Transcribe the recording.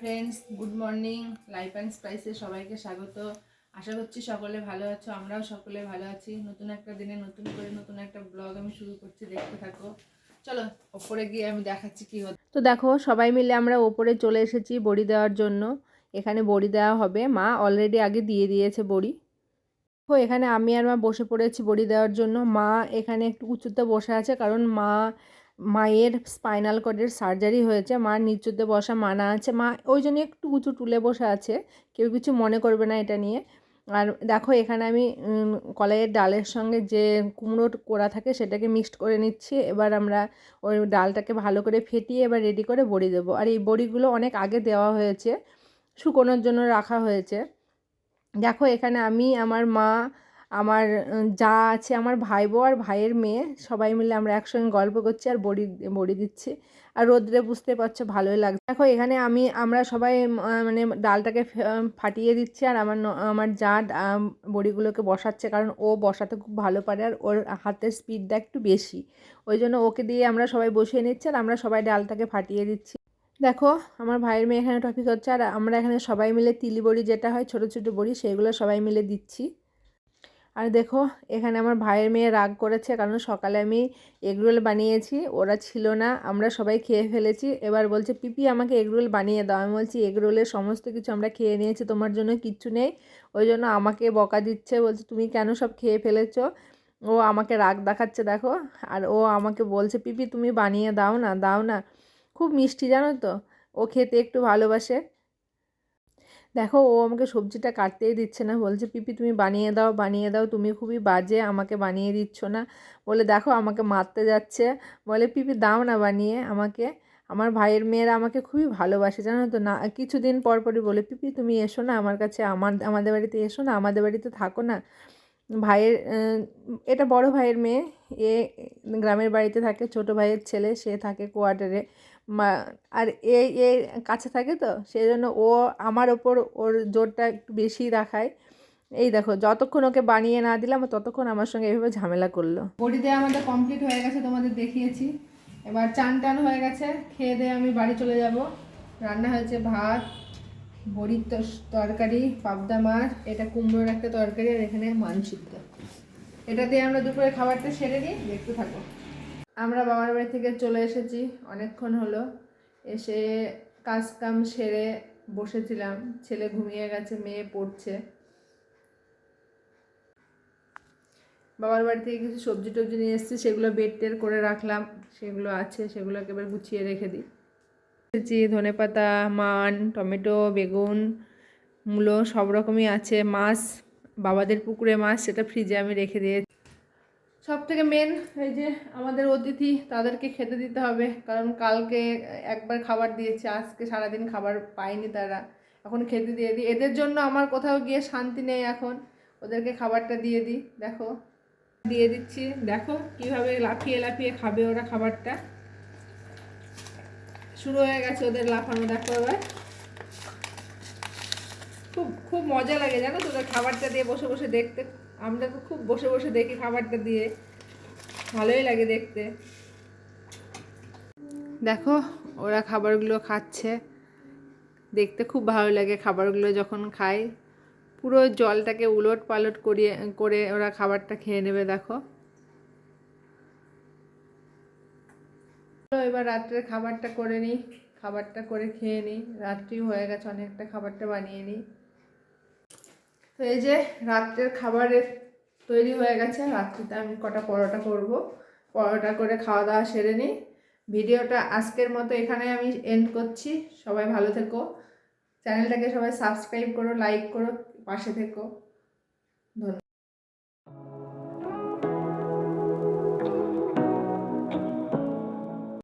Friends good morning life and স্পাইসে সবাইকে স্বাগত। আশা করছি সকলে ভালো আছো, আমরাও সকলে ভালো আছি। নতুন একটা দিনে নতুন করে নতুন একটা ব্লগ আমি শুরু করছি, দেখতে থাকো। চলো, ওপরে গিয়ে আমি দেখাচ্ছি কি হচ্ছে। তো দেখো, সবাই মিলে আমরা ওপরে চলে এসেছি বড়ি দেওয়ার জন্য। এখানে বড়ি দেওয়া হবে। মা অলরেডি আগে দিয়ে দিয়েছে বড়ি। তো এখানে আমি আর মা বসে পড়েছি বড়ি দেওয়ার জন্য। মা এখানে একটু উঁচুতে বসে আছে, কারণ মা মায়ের স্পাইনাল কর্ডের সার্জারি হয়েছে মার নিচুতে বসা মানা আছে, মা ওই জন্য একটু উঁচু টুলে বসে আছে, কেউ কিছু মনে করবে না এটা নিয়ে। আর দেখো এখানে আমি কলাইয়ের ডালের সঙ্গে যে কুমড়ো কোড়া থাকে সেটাকে মিক্সড করে নিচ্ছি, এবার আমরা ওই ডালটাকে ভালো করে ফেটিয়ে এবার রেডি করে বড়ি দেবো। আর এই বড়িগুলো অনেক আগে দেওয়া হয়েছে, শুকোনোর জন্য রাখা হয়েছে। দেখো এখানে আমি, আমার মা আমার যা আছে আমার ভাই বউ আর ভাইয়ের মেয়ে, সবাই মিলে আমরা একসঙ্গে গল্প করছি আর বড়ি বড়ি দিচ্ছি। আর রোদ্রে বুঝতে পারছ ভালোই লাগছে। দেখো, এখানে আমি, আমরা সবাই মানে ডালটাকে ফাটিয়ে দিচ্ছি আর আমার আমার যা বড়িগুলোকে বসাচ্ছে। কারণ ও বসাতে খুব ভালো পারে আর ওর হাতের স্পিডটা একটু বেশি। ওই জন্য ওকে দিয়ে আমরা সবাই বসিয়ে নিচ্ছি আর আমরা সবাই ডালটাকে ফাটিয়ে দিচ্ছি। দেখো, আমার ভাইয়ের মেয়ে এখানে টপিক হচ্ছে আর আমরা এখানে সবাই মিলে তিলি বড়ি যেটা হয়, ছোটো ছোটো বড়ি, সেগুলো সবাই মিলে দিচ্ছি। আর দেখো, এখানে আমার ভাইয়ের মেয়ে রাগ করেছে কারণ সকালে আমি এগরোল বানিয়েছি, ওরা ছিল না, আমরা সবাই খেয়ে ফেলেছি। এবার বলছে, পিপি, আমাকে এগরোল বানিয়ে দাও। আমি বলছি এগরোলের সমস্ত কিছু আমরা খেয়ে নিয়েছি, তোমার জন্য কিচ্ছু নেই। ওই জন্য আমাকে বকা দিচ্ছে, বলছে, তুমি কেন সব খেয়ে ফেলেছো? ও আমাকে রাগ দেখাচ্ছে, দেখো। আর ও আমাকে বলছে, পিপি, তুমি বানিয়ে দাও না দাও না। খুব মিষ্টি, জানো তো? ও খেতে একটু ভালোবাসে। দেখো, ও আমাকে সবজিটা কাটতেই দিচ্ছে না। বলছে, পিপি, তুমি বানিয়ে দাও বানিয়ে দাও। তুমি খুবই বাজে, আমাকে বানিয়ে দিচ্ছ না। বলে, দেখো, আমাকে মারতে যাচ্ছে। বলে, পিপি, দাও না বানিয়ে আমাকে। আমার ভাইয়ের মেয়েরা আমাকে খুবই ভালোবাসে, জানো তো। না, কিছুদিন পর পরই বলে, পিপি, তুমি এসো না আমার কাছে। আমার, আমাদের বাড়িতে এসো না, আমাদের বাড়িতে থাকো না। ভাইয়ের এটা বড় ভাইয়ের মেয়ে। এ গ্রামের বাড়িতে থাকে, ছোট ভাইয়ের ছেলে, সে থাকে কোয়ার্টারে মা, আর এ এ কাছে থাকে তো সেই জন্য ও আমার ওপর ওর জোরটা একটু বেশি রাখায়। এই দেখো, যতক্ষণ ওকে বানিয়ে না দিলাম, ততক্ষণ আমার সঙ্গে এইভাবে ঝামেলা করল। বড়ি দেওয়া আমাদের কমপ্লিট হয়ে গেছে, তোমাদের দেখিয়েছি। এবার চান টান হয়ে গেছে, খেয়ে দিয়ে আমি বাড়ি চলে যাব। রান্না হয়েছে ভাত বড়ির তরকারি, পাবদা মাছ, এটা কুমড়োর একটা তরকারি আর এখানে মানসিদ্ধ। এটা দিয়ে আমরা দুপুরে খাবারটা সেরে নিই দেখতে থাকো আমরা বাবার বাড়ি থেকে চলে এসেছি, অনেকক্ষণ হলো। এসে কাজ কাম সেরে বসেছিলাম, ছেলে ঘুমিয়ে গেছে, মেয়ে পড়ছে। বাবার বাড়ি থেকে কিছু সবজি টবজি নিয়ে এসেছি, সেগুলো বেড টের করে রাখলাম, সেগুলো আছে, সেগুলোকে এবার গুছিয়ে রেখে দিই। এসেছি ধনে পাতা, মান, টমেটো, বেগুন, মূলো, সব রকমই আছে। মাছ, বাবাদের পুকুরে মাছ, সেটা ফ্রিজে আমি রেখে দিয়েছি। সব থেকে মেন এই যে আমাদের অতিথি, তাদেরকে খেতে দিতে হবে। কারণ কালকে একবার খাবার দিয়েছে, আজকে সারাদিন খাবার পায়নি তারা। এখন খেতে দিয়ে দিই। এদের জন্য আমার কোথাও গিয়ে শান্তি নেই এখন। ওদেরকে খাবারটা দিয়ে দিই। দেখো, দিয়ে দিচ্ছি। দেখো কীভাবে লাফিয়ে লাফিয়ে খাবে ওরা খাবারটা। শুরু হয়ে গেছে ওদের লাফানো, দেখো এবার। খুব খুব মজা লাগে, জানো তো? ওদের খাবারটা দিয়ে বসে বসে দেখতে। আমরা তো খুব বসে বসে দেখি খাবারটা দিয়ে। ভালোই লাগে দেখতে। দেখো, ওরা খাবারগুলো খাচ্ছে। দেখতে খুব ভালো লাগে খাবারগুলো যখন খায়। পুরো জলটাকে উলট পালট করিয়ে, করে ওরা খাবারটা খেয়ে নেবে, দেখো। এবার রাত্রে খাবারটা করে নিই, খাবারটা করে খেয়ে নিই। রাত্রিও হয়ে গেছে, অনেকটা খাবারটা বানিয়ে নিই। তো এই যে রাত্রের খাবারের তৈরি হয়ে গেছে, রাত্রিতে আমি কটা পরোটা করব। পরোটা করে খাওয়া দাওয়া সেরে নিই। ভিডিওটা আজকের মতো এখানে আমি এন্ড করছি। সবাই ভালো থেকো। চ্যানেলটাকে সবাই সাবস্ক্রাইব করো লাইক করো, পাশে থেকো। ধন্যবাদ।